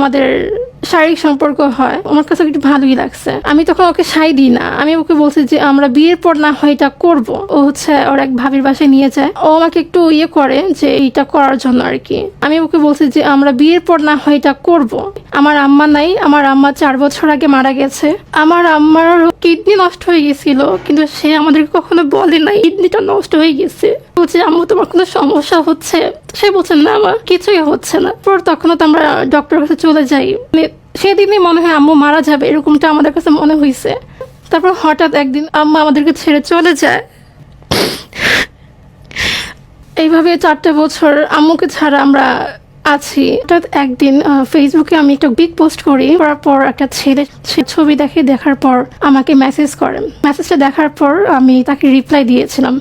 আমাদের শারীরিক সম্পর্ক হয়, আমার কাছে একটু ভালোই লাগছে। আমি তখন ওকে সাই দিই না। আমি ওকে বলছি যে, আমরা বিয়ের পর না হয় এটা করব। ও হচ্ছে ওর এক ভাবির বাসায় নিয়ে যায়। ও আমাকে একটু ইয়ে করে যে, এইটা করার জন্য আর কি। আমি ওকে বলছি যে, আমরা বিয়ের পর না হয় এটা করব। আমার আম্মা নাই। আমার আম্মা চার বছর আগে মারা গেছে। আমার আম্মার কিডনি নষ্ট হয়ে গেছিল, কিন্তু সে আমাদেরকে কখনো বলে নাই কিডনিটা নষ্ট হয়ে গেছে। বলছে আম্মু, তোমার কোনো সমস্যা হচ্ছে? সে বলছে, না আমার কিছুই হচ্ছে না। পর তখনও তো আমরা ডক্টরের কাছে চলে যাই। মানে সেদিনই মনে হয় আম্মু মারা যাবে, এরকমটা আমাদের কাছে মনে হয়েছে তারপর হঠাৎ একদিন আম্মা আমাদেরকে ছেড়ে চলে যায়। এইভাবে চারটে বছর আম্মুকে ছাড়া আমরা আছি। হঠাৎ একদিন ফেসবুকে আমি একটা বিগ পোস্ট করি, করার পর একটা ছেলে সে ছবি দেখে, দেখার পর আমাকে মেসেজ করেন মেসেজটা দেখার পর আমি তাকে রিপ্লাই দিয়েছিলাম।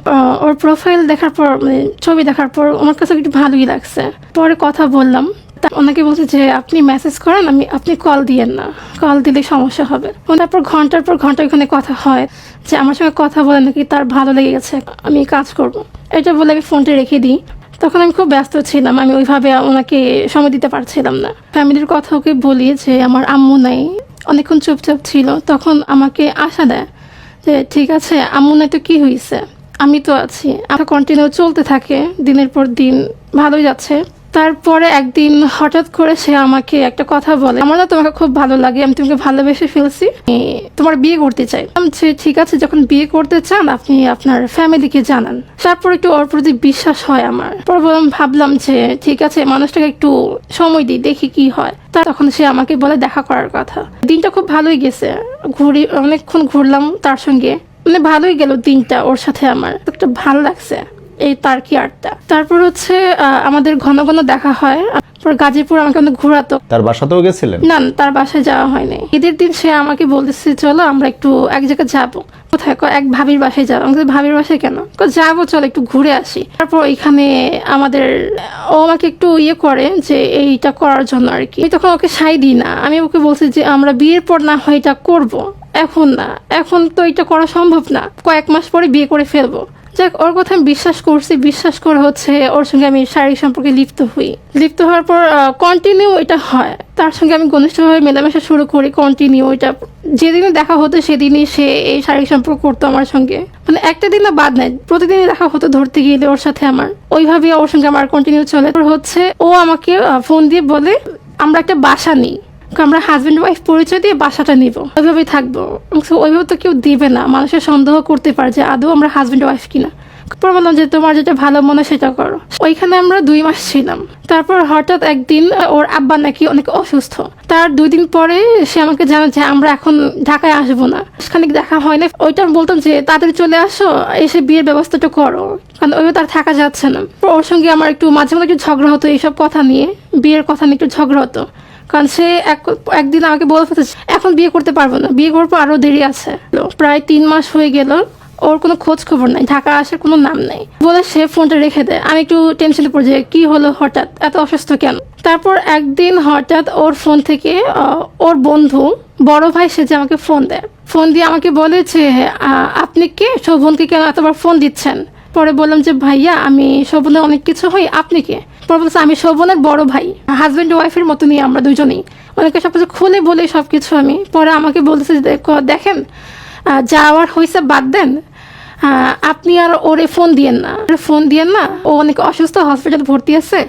ওর প্রোফাইল দেখার পর মানে ছবি দেখার পর আমার কাছে একটু ভালোই লাগছে। পরে কথা বললাম। তা ওনাকে বলছে যে, আপনি মেসেজ করেন, আমি, আপনি কল দিয়েন না। কল দিলে সমস্যা হবে। তারপর ঘণ্টার পর ঘণ্টা ওখানে কথা হয় যে, আমার সঙ্গে কথা বলে নাকি তার ভালো লেগে গেছে আমি কাজ করব। এটা বলে আমি ফোনটা রেখে দিই। তখন আমি খুব ব্যস্ত ছিলাম। আমি ওইভাবে ওনাকে সময় দিতে পারছিলাম না। ফ্যামিলির কথা ওকে বলি যে, আমার আম্মু নাই। অনেকক্ষণ চুপচাপ ছিল। তখন আমাকে আশা দেয় যে, ঠিক আছে, আম্মু নাই তো কী হয়েছে আমি তো আছি। আমার কন্টিনিউ চলতে থাকে। দিনের পর দিন ভালোই যাচ্ছে। তারপরে একদিন হঠাৎ করে সে আমাকে একটা কথা বলে, আমার না তোমাকে খুব ভালো লাগে, আমি তোমাকে ভালোবেসে ফেলছি। তোমার বিয়ে করতে চাই। ঠিক আছে, যখন বিয়ে করতে চান, আপনি আপনার ফ্যামিলিকে জানান। তারপর একটু ওর প্রতি বিশ্বাস হয় আমার। পর বললাম, ভাবলাম যে ঠিক আছে, মানুষটাকে একটু সময় দিই, দেখি কি হয়। তা তখন সে আমাকে বলে, দেখা করার কথা। দিনটা খুব ভালোই গেছে। ঘুরি, অনেকক্ষণ ঘুরলাম তার সঙ্গে। মানে ভালোই গেল দিনটা ওর সাথে আমার। একটা ভালো লাগছে। এই তার কি আর্টটা। তারপর হচ্ছে আমাদের ঘন ঘন দেখা হয়। তারপর গাজীপুর আমাকে অনেক ঘোরাতো। তার বাসাতেও গেছিলেন? না তার বাসায় যাওয়া হয়নি। ঈদের দিন সে আমাকে বলতেছে চলো আমরা একটু এক জায়গায় যাব। কোথায়? এক ভাবির বাসায় যাব। আমি বলছি, ভাবির বাসায় কেন? যাব চলো একটু ঘুরে আসি। তারপর এখানে আমাদের ও আমাকে একটু ইয়ে করে যে এইটা করার জন্য আর কি। আমি তখন ওকে সাই দিই না। আমি ওকে বলছি যে আমরা বিয়ের পর না হয় এটা করব। এখন না এখন তো এটা করা সম্ভব না। কয়েক মাস পরে বিয়ে করে ফেলব। যাক, ওর কথা আমি বিশ্বাস করছি। বিশ্বাস করে হচ্ছে ওর সঙ্গে আমি শারীরিক সম্পর্কে লিপ্ত হই। লিপ্ত হওয়ার পর কন্টিনিউ এটা হয়। তার সঙ্গে আমি ঘনিষ্ঠভাবে মেলামেশা শুরু করি কন্টিনিউ এটা। যেদিনে দেখা হতো, সেদিনই সে এই শারীরিক সম্পর্ক করতো আমার সঙ্গে। মানে একটা দিন না, বাদ নাই। প্রতিদিনই দেখা হতো ধরতে গেলে ওর সাথে আমার। ওইভাবে ওর সঙ্গে আমার কন্টিনিউ চলে। হচ্ছে ও আমাকে ফোন দিয়ে বলে, আমরা একটা বাসা নিই। আমরা হাজব্যান্ড ওয়াইফ পরিচয় দিয়ে বাসাটা নিব। ওইভাবেই থাকব। ওইভাবে তো কেউ দিবে না। মানুষের সন্দেহ করতে পারে যে আদৌ আমরা হাজব্যান্ড ওয়াইফ কিনা। বললাম যে তোমার যেটা ভালো মনে সেটা করো। ওইখানে আমরা দুই মাস ছিলাম। তারপর হঠাৎ একদিন ওর আব্বা নাকি অনেক অসুস্থ। তার দুই দিন পরে সে আমাকে জানা যে আমরা এখন ঢাকায় আসব না। খানিক দেখা হয় না ওইটা আমি বলতাম যে, তাড়াতাড়ি চলে আসো, এসে বিয়ের ব্যবস্থাটা করো। কারণ ওইভাবে তার থাকা যাচ্ছে না। ওর সঙ্গে আমার একটু মাঝে মাঝে একটু ঝগড়া হতো এইসব কথা নিয়ে। বিয়ের কথা নিয়ে একটু ঝগড়া হতো। কারণ সে এক একদিন আমাকে বলে ফেলছে এখন বিয়ে করতে পারব না। বিয়ে করব আরও দেরি আছে। প্রায় তিন মাস হয়ে গেল, ওর কোনো খোঁজ খবর নাই, ঢাকা আসার কোনো নাম নেই। বলে সে ফোনটা রেখে দেয়। আমি একটু টেনশনে পড়ে যাই, কি হলো হঠাৎ? এত অসুস্থ কেন? তারপর একদিন হঠাৎ ওর ফোন থেকে ওর বন্ধু, বড় ভাই সে যে আমাকে ফোন দেয়। ফোন দিয়ে আমাকে বলে যে আপনি কে? শোভনকে কেন এতবার ফোন দিচ্ছেন? পরে বললাম যে, ভাইয়া, আমি শোভনের অনেক কিছু হই, আপনি কে? পরে বলছে আমি শোভনের বড় ভাই হাজব্যান্ড ওয়াইফের মতনই আমরা দুজনেই। অনেকে সব কিছু খুলে বলে সব কিছু আমি। পরে আমাকে বলতেছে যে, "ক- দেখেন যাওয়ার হয়েছে বাদ দেন। আপনি আর ওরে ফোন দিয়েন না। ফোন দিয়েন না ও অনেক অসুস্থ হসপিটাল ভর্তি আছে।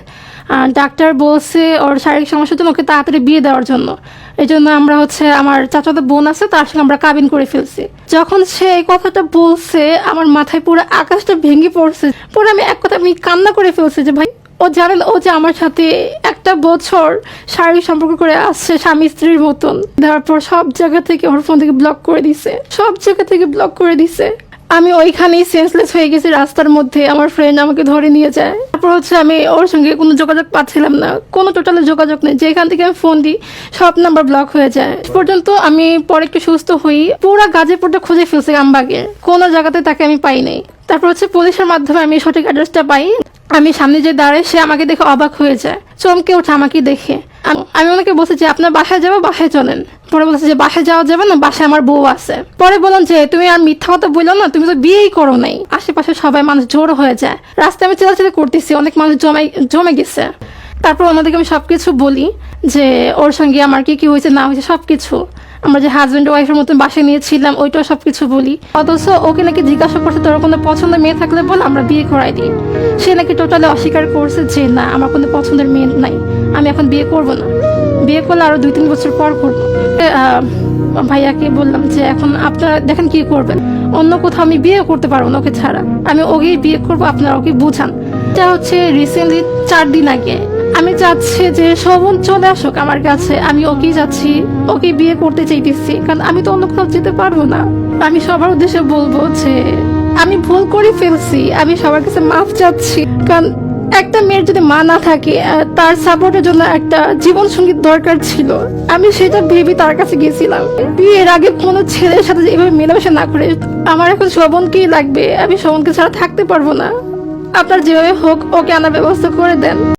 ডাক্তার বলছে ওর শারীরিক সমস্যার জন্য ওকে তাড়াতাড়ি বিয়ে দেওয়ার জন্য। এই জন্য আমরা হচ্ছে আমার চাচাতো বোন আছে তার সঙ্গে আমরা কাবিন করে ফেলছি। যখন সে এই কথাটা বলছে আমার মাথায় পুরো আকাশটা ভেঙে পড়ছে। পরে আমি এক কথা আমি কান্না করে ফেলছি যে ভাই ও জানেন, ও যে আমার সাথে একটা বছর শারীরিক সম্পর্ক করে আসছে স্বামী স্ত্রীর মতন। দেওয়ার পর সব জায়গা থেকে ওর ফোন থেকে ব্লক করে দিছে। সব জায়গা থেকে ব্লক করে দিছে। আমি ওইখানেই সেন্সলেস হয়ে গেছি রাস্তার মধ্যে। আমার ফ্রেন্ড আমাকে ধরে নিয়ে যায়। তারপর হচ্ছে আমি ওর সঙ্গে কোনো যোগাযোগ পাচ্ছিলাম না। কোনো টোটালি যোগাযোগ নেই। যেখান থেকে আমি ফোন দিই, সব নাম্বার ব্লক হয়ে যায়। পর্যন্ত আমি পরে একটু সুস্থ হই। পুরো গাজীপুরটা খুঁজে ফেলছি আমবাগে কোনো জায়গাতে তাকে আমি পাই নাই। তারপর হচ্ছে পুলিশের মাধ্যমে আমি সঠিক অ্যাড্রেসটা পাই। আমি সামনে যে দাঁড়ায় সে আমাকে দেখে অবাক হয়ে যায়। চমকে ওঠে আমাকে দেখে। আমি ওনাকে বলছি যে, আপনার বাসায় যাব? বাসায় চলেন। পরে বলছে যে, বাসায় যাওয়া যাবে না? বাসায় আমার বউ আছে। পরে বললাম যে, তুমি আর মিথ্যা কথা বলল না? তুমি তো বিয়েই করো নাই। আশেপাশে সবাই মানুষ জোর হয়ে যায়। রাস্তায় আমি চেলাচেলি করতেছি, অনেক মানুষ জমে জমে গেছে। তারপর ওনাদেরকে আমি সব কিছু বলি যে, ওর সঙ্গে আমার কি কি হয়েছে, না হয়েছে সব কিছু আমরা যে হাজব্যান্ড ওয়াইফের মতন বাসায় নিয়েছিলাম, ওইটাও সব কিছু বলি। অথচ ওকে নাকি জিজ্ঞাসা করছে, তোর কোনো পছন্দের মেয়ে থাকলে বল, আমরা বিয়ে করাই দিই। সে নাকি টোটালি অস্বীকার করছে যে, না, আমার কোনো পছন্দের মেয়ে নাই, আমি এখন বিয়ে করব না। বিয়ে করলে আরও দুই তিন বছর পর করব। ভাইয়াকে বললাম যে, এখন আপনারা দেখেন কি করবেন। অন্য কোথাও আমি বিয়ে করতে পারব না ওকে ছাড়া। আমি ওকেই বিয়ে করব, আপনারা ওকে বুঝান। এটা হচ্ছে রিসেন্টলি চার দিন আগে আমি চাচ্ছি যে শোভন চলে আসুক আমার কাছে। আমি ওকেই যাচ্ছি ওকে বিয়ে করতে চাইতেছি, কারণ আমি তো অন্য কোথাও যেতে পারব না। আমি সবার উদ্দেশ্যে বলব যে আমি ভুল করে ফেলছি, আমি সবার কাছে মাফ চাচ্ছি। কারণ একটা মেয়ের যদি মা না থাকে তার সাপোর্টের জন্য একটা জীবন সংগীত দরকার ছিল। আমি সেটা ভেবে তার কাছে গেছিলাম বিয়ের আগে কোনো ছেলের সাথে এভাবে মেলামেশা না করে, আমার এখন শোভনকেই লাগবে। আমি শোভনকে ছাড়া থাকতে পারব না। আপনার যেভাবে হোক, ওকে আনার ব্যবস্থা করে দেন।